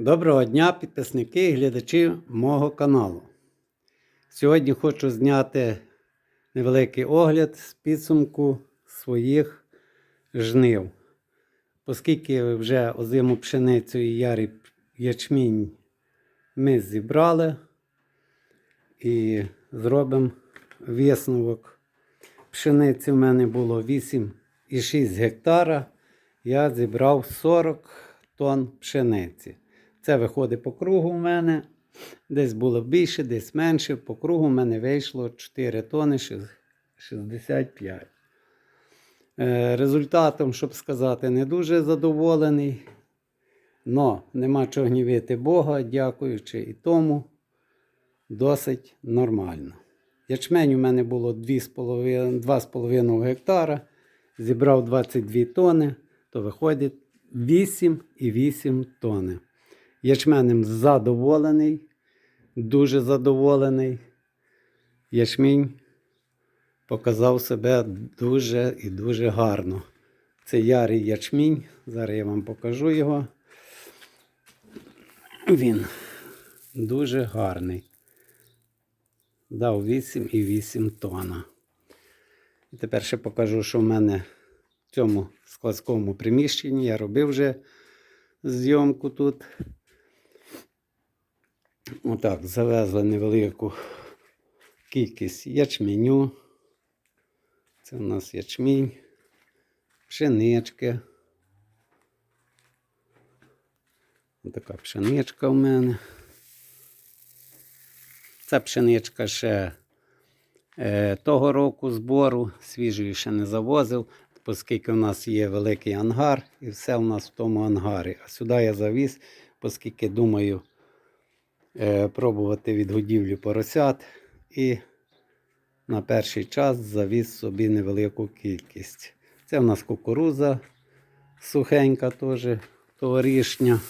Доброго дня, підписники і глядачі мого каналу. Сьогодні хочу зняти невеликий огляд з підсумку своїх жнив. Оскільки вже озиму пшеницю і ярий ячмінь ми зібрали і зробимо висновок. Пшениці в мене було 8,6 гектара. Я зібрав 40 тонн пшениці. Це виходить по кругу в мене. Десь було більше, десь менше. По кругу в мене вийшло 4 тонни 65. Е, Результатом, щоб сказати, не дуже задоволений. Но нема чого гнівити Бога, дякуючи і тому досить нормально. Ячмень у мене було 2,5 2,5 гектара. Зібрав 22 тони, то виходить 8,8 тони. Ячменем задоволений, дуже задоволений. Ячмінь показав себе дуже і дуже гарно. Це ярий ячмінь. Зараз я вам покажу його. Він дуже гарний. Дав 8,8 тонна. І тепер ще покажу, що в мене в цьому складському приміщенні я робив вже зйомку тут. Отак, завезли невелику кількість ячменю. Це у нас ячмінь, пшенички. Така пшеничка в мене. Ця пшеничка ще е, того року збору, свіжої ще не завозив, оскільки у нас є великий ангар, і все у нас в тому ангарі. А сюди я завіз, оскільки думаю пробувати відгодівлю поросят. І на перший час завіз собі невелику кількість. Це в нас кукуруза сухенька, теж товаришня,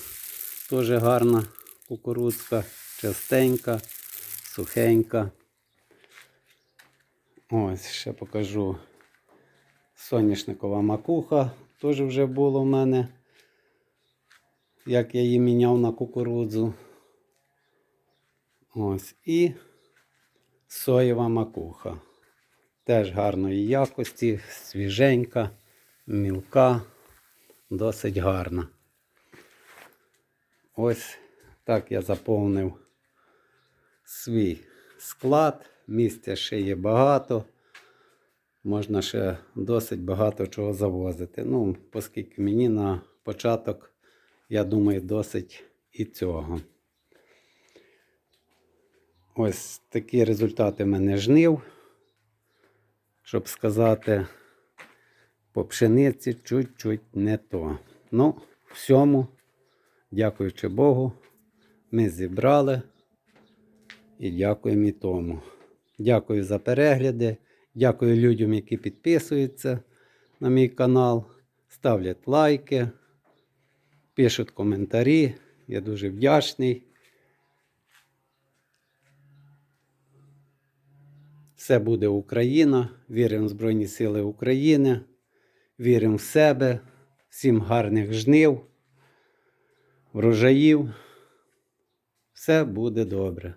теж гарна кукурудзка, частенька, сухенька. Ось ще покажу соняшникова макуха. Теж вже було в мене, як я її міняв на кукурудзу. Ось і соєва макуха. Теж гарної якості, свіженька, мілка, досить гарна. Ось так я заповнив свій склад. Місця ще є багато. Можна ще досить багато чого завозити. Ну, оскільки мені на початок, я думаю, досить і цього. Ось такі результати в мене жнив. Щоб сказати, по пшениці чуть-чуть не то. Ну, всьому, дякуючи Богу, ми зібрали і дякуємо і тому. Дякую за перегляди. Дякую людям, які підписуються на мій канал, ставлять лайки, пишуть коментарі. Я дуже вдячний. Все буде Україна. Віримо в Збройні Сили України. Віримо в себе. Всім гарних жнив, врожаїв. Все буде добре.